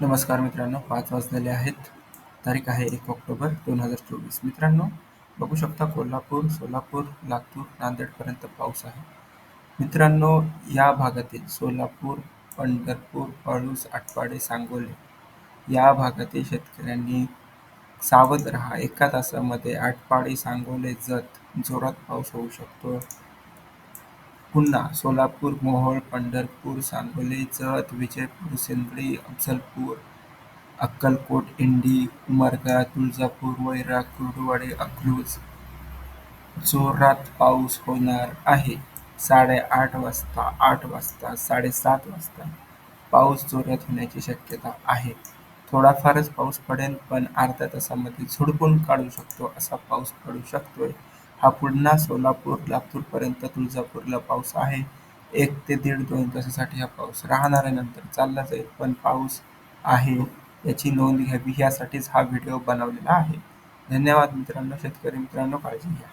नमस्कार मित्रांनो पाच वाजलेले आहेत. तारीख आहे एक ऑक्टोबर दोन हजार चोवीस. मित्रांनो बघू शकता कोल्हापूर सोलापूर लातूर नांदेडपर्यंत पाऊस आहे. मित्रांनो या भागातील सोलापूर पंढरपूर पळूस आटपाडे सांगोले या भागातील शेतकऱ्यांनी सावध राहा. एका तासामध्ये आटपाडी सांगोले जत जोरात पाऊस होऊ शकतो. पुन्हा सोलापूर मोहोळ पंढरपूर सांगोली जत विजयपूर सिंदरी, अफजलपूर अक्कलकोट इंडी उमरगा तुळजापूर वैरा, कुर्डुवाडी अकलूज. जोरात पाऊस होणार आहे. साडेआठ वाजता आठ वाजता साडेसात वाजता पाऊस जोरात होण्याची शक्यता आहे. थोडाफारच पाऊस पडेल पण अर्ध्या तासामध्ये झोडपून काढू शकतो असा पाऊस पडू शकतोय. हा पुन्हा सोलापूर लातूरपर्यंत तुळजापूरला पाऊस आहे. एक ते दीड दोन तासासाठी हा पाऊस राहणार आहे. नंतर चालला जाईल पण पाऊस आहे याची नोंद घ्यावी. यासाठीच हा व्हिडिओ बनवलेला आहे. धन्यवाद मित्रांनो. शेतकरी मित्रांनो काळजी घ्या.